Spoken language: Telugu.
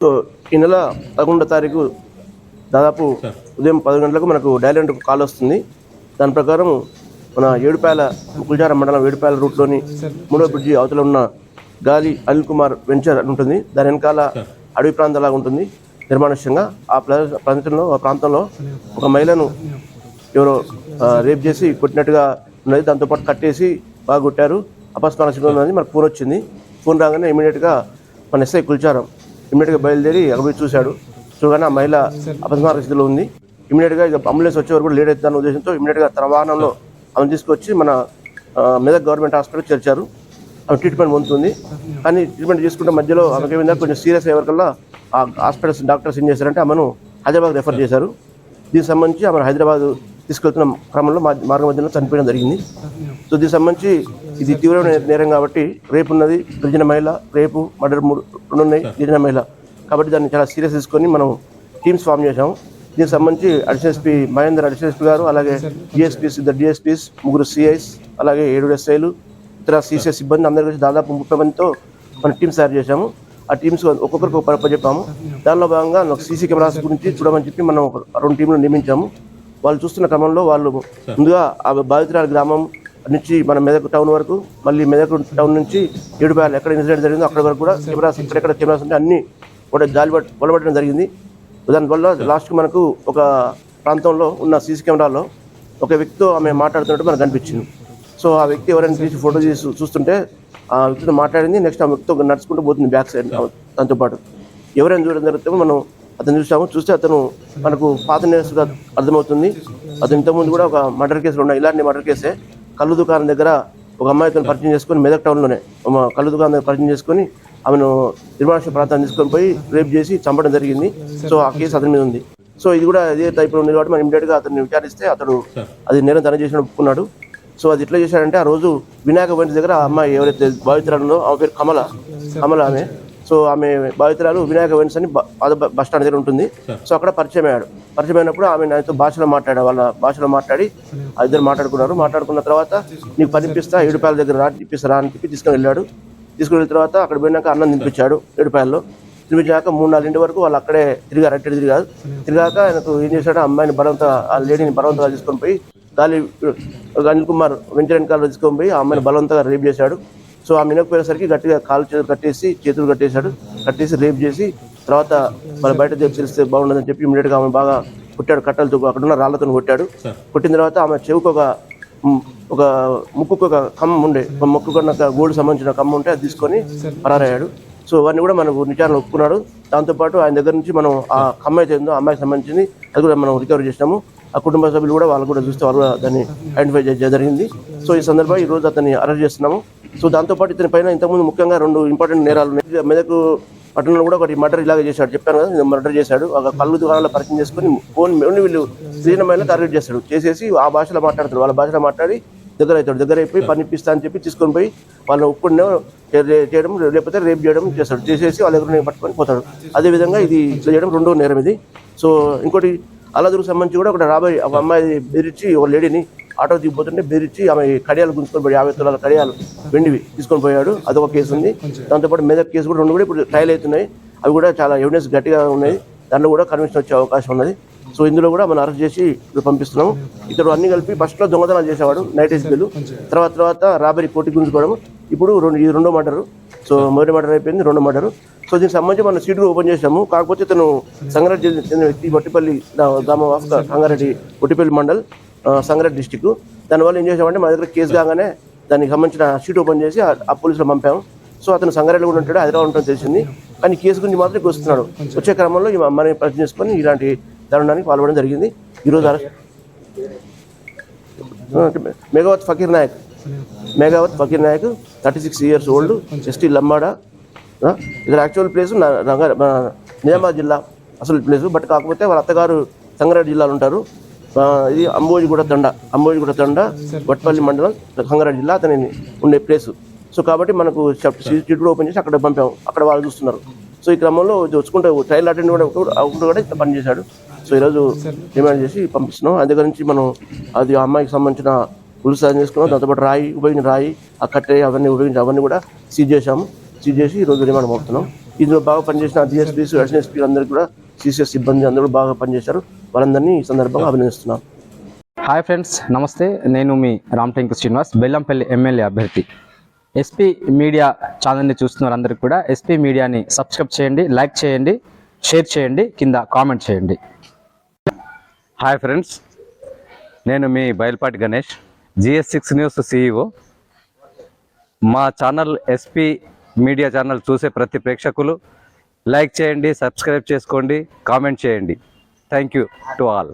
సో ఈ నెల పదకొండో తారీఖు దాదాపు ఉదయం పది గంటలకు మనకు డైలాండ్ కాల్ వస్తుంది. దాని ప్రకారం మన ఏడుపాయల కుల్జార మండలం ఏడుపాయల రూట్లోని మూడో బ్రిడ్జి అవతల ఉన్న గాలి అనిల్ కుమార్ వెంచర్ అని ఉంటుంది. దాని వెనకాల అడవి ప్రాంతంలాగా ఉంటుంది నిర్మానుష్యంగా. ఆ ప్ర- ప్రాంతంలో ఆ ప్రాంతంలో ఒక మహిళను ఎవరో రేప్ చేసి కొట్టినట్టుగా ఉన్నది. దాంతోపాటు కట్టేసి బాగా కొట్టారు. స్థితిలో ఉన్నది. మనకు ఫోన్ వచ్చింది. ఫోన్ రాగానే ఇమీడియట్గా మన ఎస్ఐ కుల్చారం ఇమీడియట్గా బయలుదేరి అక్కడ చూశాడు. చూడగానే ఆ మహిళ అపస్మార స్థితిలో ఉంది. ఇమీడియట్గా ఇక అంబులెన్స్ వచ్చే వరకు లేట్ అవుతుందన్న ఉద్దేశంతో ఇమీడియట్గా తన వాహనంలో ఆమెను తీసుకొచ్చి మన మెదక్ గవర్నమెంట్ హాస్పిటల్ చేర్చారు. ఆమె ట్రీట్మెంట్ పొందుతుంది. కానీ ట్రీట్మెంట్ తీసుకుంటే మధ్యలో ఆమెకి ఏమైందా కొంచెం సీరియస్ అయ్యే వరకల్లా ఆ హాస్పిటల్స్ డాక్టర్స్ ఏం చేశారంటే ఆమెను హైదరాబాద్ రెఫర్ చేశారు. దీనికి సంబంధించి ఆమె హైదరాబాద్ తీసుకెళ్తున్న క్రమంలో మార్గ మధ్యలో చనిపోయడం జరిగింది. సో దీనికి సంబంధించి ఇది తీవ్రమైన నేరం కాబట్టి రేపు ఉన్నది గిరిజన మహిళ రేపు మర్డర్ మూడు రెండు ఉన్నాయి గిరిజన మహిళ. కాబట్టి దాన్ని చాలా సీరియస్ తీసుకొని మనం టీమ్స్ ఫామ్ చేశాము. దీనికి సంబంధించి additional SP Mahender additional SP గారు అలాగే డిఎస్పీస్ ఇద్దరు డిఎస్పీస్ ముగ్గురు సిఐస్ అలాగే ఏడు ఎస్ఐలు ఇతర సీసీఎస్ సిబ్బంది అందరి కలిసి దాదాపు ముప్పై మందితో మన టీమ్స్ తయారు చేశాము. ఆ టీమ్స్ ఒక్కొక్కరికి ఒక చెప్పాము. దానిలో భాగంగా సీసీ కెమెరాస్ గురించి చూడమని చెప్పి మనం ఒక రెండు టీంలు నియమించాము. వాళ్ళు చూస్తున్న క్రమంలో వాళ్ళు ముందుగా ఆ బాధితురాల గ్రామం నుంచి మన మెదక్ టౌన్ వరకు మళ్ళీ మెదక్ టౌన్ నుంచి ఏడుపాయలు ఎక్కడ ఇన్సిడెంట్ జరిగిందో అక్కడ వరకు కూడా కెమెరాస్ ఎక్కడెక్కడ కెమెరాస్ ఉంటే అన్ని కూడా జాలి పొలబట్టడం జరిగింది. దానివల్ల లాస్ట్కి మనకు ఒక ప్రాంతంలో ఉన్న సీసీ కెమెరాలో ఒక వ్యక్తితో ఆమె మాట్లాడుతున్నట్టు మనకు కనిపించింది. సో ఆ వ్యక్తి ఎవరైనా తీసి ఫోటో తీసి చూస్తుంటే ఆ వ్యక్తితో మాట్లాడింది నెక్స్ట్ ఆ వ్యక్తితో నడుచుకుంటూ పోతుంది బ్యాక్ సైడ్ దాంతో పాటు ఎవరైనా చూడడం జరిగితే మనం అతను చూసాము చూస్తే అతను మనకు పాత నేరస్తుగా అర్థమవుతుంది. అతను ఇంతకుముందు కూడా ఒక మర్డర్ కేసులు ఉన్నాయి. ఇలాంటి మర్డర్ కేసే కళ్ళు దుకాణం దగ్గర ఒక అమ్మాయి అతను పరిచయం చేసుకొని మెదక్ టౌన్లోనే కళ్ళు దుకాణం దగ్గర పరిచయం చేసుకొని ఆమెను నిర్మాణ ప్రాంతాన్ని తీసుకొని పోయి రేప్ చేసి చంపడం జరిగింది. సో ఆ కేసు అతని మీద ఉంది. సో ఇది కూడా ఇదే టైప్లో ఉంది కాబట్టి మనం ఇమీడియట్గా అతన్ని విచారిస్తే అతడు అది నేరం తన చేసిన ఒప్పుకున్నాడు. సో అది ఎట్లా చేశాడంటే ఆ రోజు వినాయక వెంట దగ్గర ఆ అమ్మాయి ఎవరైతే బాధితురాలు ఆమె పేరు కమల. కమల ఆమె. సో ఆమె బాధితురాలు వినాయక వెన్స్ అని బస్ స్టాండ్ దగ్గర ఉంటుంది. సో అక్కడ పరిచయం అయ్యాడు. పరిచయం అయినప్పుడు ఆమె నాతో భాషలో మాట్లాడాడు. వాళ్ళ భాషలో మాట్లాడి ఆ ఇద్దరు మాట్లాడుకున్నారు. మాట్లాడుకున్న తర్వాత నీకు పనిపిస్తా ఏడుపాయల దగ్గర రా ఇప్పిస్తారా అని చెప్పి తీసుకుని వెళ్ళాడు. తీసుకుని వెళ్ళిన తర్వాత అక్కడ పోయినాక అన్నం తినిపించాడు ఏడుపాయల్లో తినిపించాక మూడు నాలుగింటి వరకు వాళ్ళు అక్కడే తిరిగారు అట్టి తిరిగారు తిరిగాక ఆయనకు ఏం చేశాడు ఆ అమ్మాయిని బలవంత ఆ లేడీని బలవంతంగా తీసుకొని పోయి గాలి అనిల్ కుమార్ వెంచర్ వెనకాల తీసుకొని పోయి ఆ అమ్మాయిని బలవంతంగా రేప్ చేశాడు. సో ఆమె వినకపోయేసరికి గట్టిగా కాలు చేతులు కట్టేసి చేతులు కట్టేశాడు. కట్టేసి రేప్ చేసి తర్వాత మన బయట తెలిస్తే బాగుండదని చెప్పి ఇమీడియట్గా ఆమె బాగా కొట్టాడు కట్టలతో అక్కడ ఉన్న రాళ్ళతో కొట్టాడు. కొట్టిన తర్వాత ఆమె చెవుకు ఒక ఒక ముక్కుకు ఒక కమ్మ ఉండే ఒక ముక్కు కన్నా గోల్డ్ సంబంధించిన కమ్మ ఉంటే అది తీసుకొని పరారయ్యాడు. సో అవన్నీ కూడా మనకు విచారణ ఒప్పుకున్నాడు. దాంతోపాటు ఆయన దగ్గర నుంచి మనం ఆ కమ్మ అయితే ఉందో ఆ అమ్మాయికి సంబంధించింది అది కూడా మనం రికవరీ చేసినాము. ఆ కుటుంబ సభ్యులు కూడా వాళ్ళు కూడా చూస్తే వాళ్ళు దాన్ని ఐడెంటిఫై చేయడం జరిగింది. సో ఈ సందర్భంగా ఈ రోజు అతన్ని అరెస్ట్ చేస్తున్నాము. సో దాంతోపాటు ఇతని పైన ఇంతకుముందు ముఖ్యంగా రెండు ఇంపార్టెంట్ నేరాలు ఉన్నాయి. మెదకు పట్టణంలో కూడా ఒకటి మర్డర్ ఇలాగే చేశాడు. చెప్పాను కదా మర్డర్ చేశాడు. ఒక కళ్ళు దుకాణాలు పరిచయం చేసుకుని ఫోన్ ఓన్లీ వీళ్ళు శ్రీనమైన టార్గెట్ చేస్తాడు. చేసేసి ఆ భాషలో మాట్లాడతాడు. వాళ్ళ భాషలో మాట్లాడి దగ్గర అవుతాడు దగ్గర అయిపోయి పని ఇప్పిస్తా అని చెప్పి తీసుకొని పోయి వాళ్ళని ఒప్పుకునే చేయడం లేకపోతే రేపు చేయడం చేస్తాడు. చేసేసి వాళ్ళ దగ్గర పట్టుకొని పోతాడు. అదేవిధంగా ఇది ఇట్లా చేయడం రెండో నేరం ఇది. సో ఇంకోటి అల్లదుకు సంబంధించి కూడా ఒక రాబోయే ఒక అమ్మాయి బెదిరించి ఒక లేడీని ఆటో దిగిపోతుంటే బెదిరించి ఆమె కడియాలు గుంజుకొని పోయి యాభై తులాల కడియాలు వెండివి తీసుకొని పోయాడు. అదొక కేసు ఉంది. దాంతోపాటు మెదక్ కేసు కూడా రెండు కూడా ఇప్పుడు ట్రయల్ అవుతున్నాయి. అవి కూడా చాలా ఎవిడెన్స్ గట్టిగా ఉన్నాయి. దాంట్లో కూడా కన్విక్షన్ వచ్చే అవకాశం ఉన్నది. సో ఇందులో కూడా మనం అరెస్ట్ చేసి ఇప్పుడు పంపిస్తున్నాము. ఇతడు అన్ని కలిపి ఫస్ట్లో దొంగతనాలు చేసేవాడు నైట్ ఎస్పీలు తర్వాత తర్వాత రాబరీ కోటి గుంజుకోవడం ఇప్పుడు రెండు ఇది రెండో మర్డరు. సో మొదటి మర్డర్ అయిపోయింది రెండో మర్డరు. సో దీనికి సంబంధించి మనం సీటు ఓపెన్ చేసాము కాకపోతే తను సంగారెడ్డి చెందిన వ్యక్తి బొట్టిపల్లి గ్రామం ఆఫ్ సంగారెడ్డి బొట్టిపల్లి మండల్. సంగారెడ్డి డిస్టిక్ దానివల్ల ఏం చేసామంటే మా దగ్గర కేసు కాగానే దానికి సంబంధించిన షీట్ ఓపెన్ చేసి ఆ- పోలీసులు పంపాము సో అతను సంగారెడ్డి కూడా ఉంటాడు హైదరాబాద్ ఉంటాడు తెలిసింది. కానీ కేసు గురించి మాత్రం ఎక్కువ వస్తున్నాడు వచ్చే క్రమంలో ఈ అమ్మని పరిచయం చేసుకొని ఇలాంటి దారుణానికి పాల్పడడం జరిగింది. ఈరోజు arrest Meghavath Fakir Nayak. Megavath Fakir Nayak thirty six years old ST Lambada. ఇక్కడ యాక్చువల్ ప్లేస్ నిజామాబాద్ జిల్లా అసలు ప్లేస్ బట్ కాకపోతే వాళ్ళ అత్తగారు సంగారెడ్డి జిల్లాలో ఉంటారు. ఇది అంబోజిగూడ తండ అంబోజిగూడ తండ వట్పల్లి మండలం కంగారెడ్డి జిల్లా అతని ఉండే ప్లేస్ సో కాబట్టి మనకు చిట్టు ఓపెన్ చేసి అక్కడ పంపాము. అక్కడ వాళ్ళు చూస్తున్నారు. సో ఈ క్రమంలో ఇది వచ్చుకుంటే ట్రయల్ అటెండ్ కూడా కూడా కూడా ఇట్లా పనిచేశాడు సో ఈరోజు డిమాండ్ చేసి పంపిస్తున్నాం. అది దగ్గర నుంచి మనం అది ఆ అమ్మాయికి సంబంధించిన పులుసు సాధన చేసుకున్నాం దాంతోపాటు రాయి ఉపయోగించిన రాయి ఆ కట్టె అవన్నీ ఉపయోగించి అవన్నీ కూడా సీజ్ చేశాము. సీజ్ చేసి ఈరోజు డిమాండ్ పంపుతున్నాం. ఇందులో బాగా పనిచేసిన డిఎస్పీస్ అడిషనల్ ఎస్పీ అందరికీ కూడా సిసిఎస్ సిబ్బంది అందరూ బాగా పనిచేశారు. వాళ్ళందరినీ ఈ సందర్భంగా అభినందిస్తున్నాను హాయ్ ఫ్రెండ్స్ నమస్తే. నేను మీ రామటెంకు శ్రీనివాస్ బెల్లంపల్లి ఎమ్మెల్యే అభ్యర్థి. ఎస్పీ మీడియా ఛానల్ని చూస్తున్న వారందరికీ కూడా ఎస్పీ మీడియాని సబ్స్క్రైబ్ చేయండి లైక్ చేయండి షేర్ చేయండి కింద కామెంట్ చేయండి. హాయ్ ఫ్రెండ్స్ నేను మీ Bayalupati Ganesh GS six news CEO మా ఛానల్ ఎస్పీ మీడియా ఛానల్ చూసే ప్రతి ప్రేక్షకులు లైక్ చేయండి సబ్స్క్రైబ్ చేసుకోండి కామెంట్ చేయండి. Thank you to all